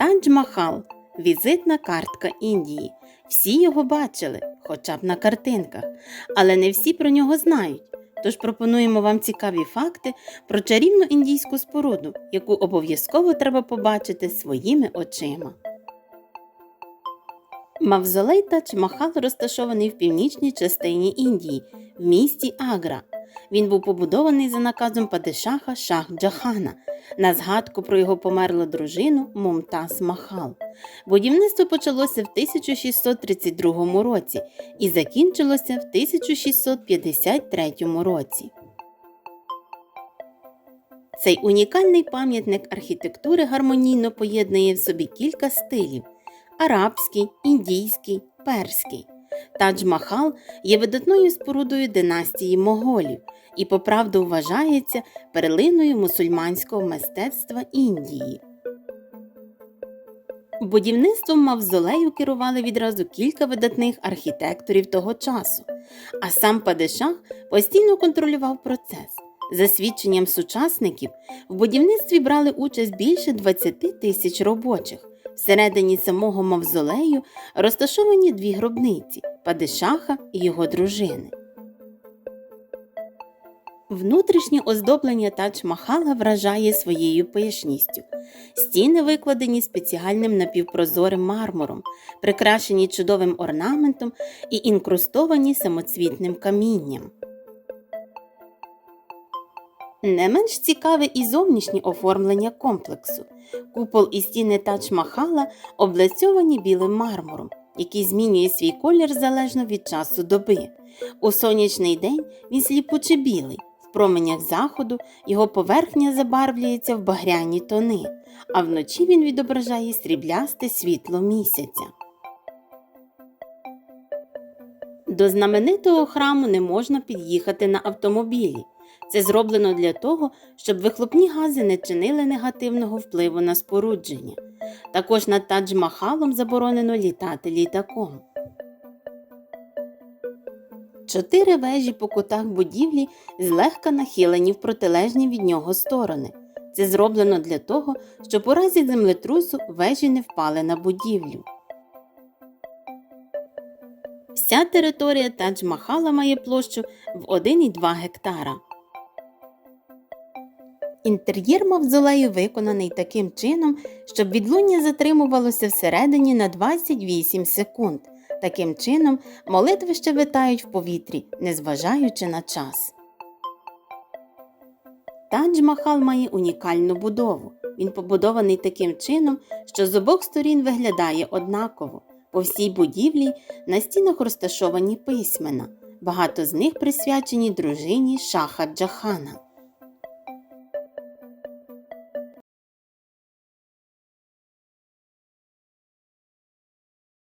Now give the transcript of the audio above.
Тадж-Махал візитна картка Індії. Всі його бачили, хоча б на картинках, але не всі про нього знають. Тож пропонуємо вам цікаві факти про чарівну індійську споруду, яку обов'язково треба побачити своїми очима. Мавзолей Тадж-Махал розташований в північній частині Індії, в місті Агра. Він був побудований за наказом падишаха Шах Джахана на згадку про його померлу дружину Мумтаз Махал. Будівництво почалося в 1632 році і закінчилося в 1653 році. Цей унікальний пам'ятник архітектури гармонійно поєднує в собі кілька стилів арабський, індійський, перський. Тадж-Махал є видатною спорудою династії моголів і по правду вважається перлиною мусульманського мистецтва Індії. Будівництвом мавзолею керували відразу кілька видатних архітекторів того часу, а сам Падишах постійно контролював процес. За свідченням сучасників, в будівництві брали участь більше 20 тисяч робочих. Всередині самого мавзолею розташовані дві гробниці Падишаха і його дружини. Внутрішнє оздоблення Тадж-Махала вражає своєю пишністю. Стіни викладені спеціальним напівпрозорим мармуром, прикрашені чудовим орнаментом і інкрустовані самоцвітним камінням. Не менш цікаве і зовнішнє оформлення комплексу. Купол і стіни Тадж-Махала облицьовані білим мармуром, який змінює свій колір залежно від часу доби. У сонячний день він сліпуче білий, в променях заходу його поверхня забарвлюється в багряні тони, а вночі він відображає сріблясте світло місяця. До знаменитого храму не можна під'їхати на автомобілі. Це зроблено для того, щоб вихлопні гази не чинили негативного впливу на спорудження. Також над Тадж-Махалом заборонено літати літаком. Чотири вежі по кутах будівлі злегка нахилені в протилежні від нього сторони. Це зроблено для того, щоб у разі землетрусу вежі не впали на будівлю. Вся територія Тадж-Махала має площу в 1,2 гектара. Інтер'єр мавзолею виконаний таким чином, щоб відлуння затримувалося всередині на 28 секунд. Таким чином, молитви ще витають в повітрі, незважаючи на час. Тадж-Махал має унікальну будову. Він побудований таким чином, що з обох сторін виглядає однаково. По всій будівлі на стінах розташовані письмена. Багато з них присвячені дружині Шаха Джахана.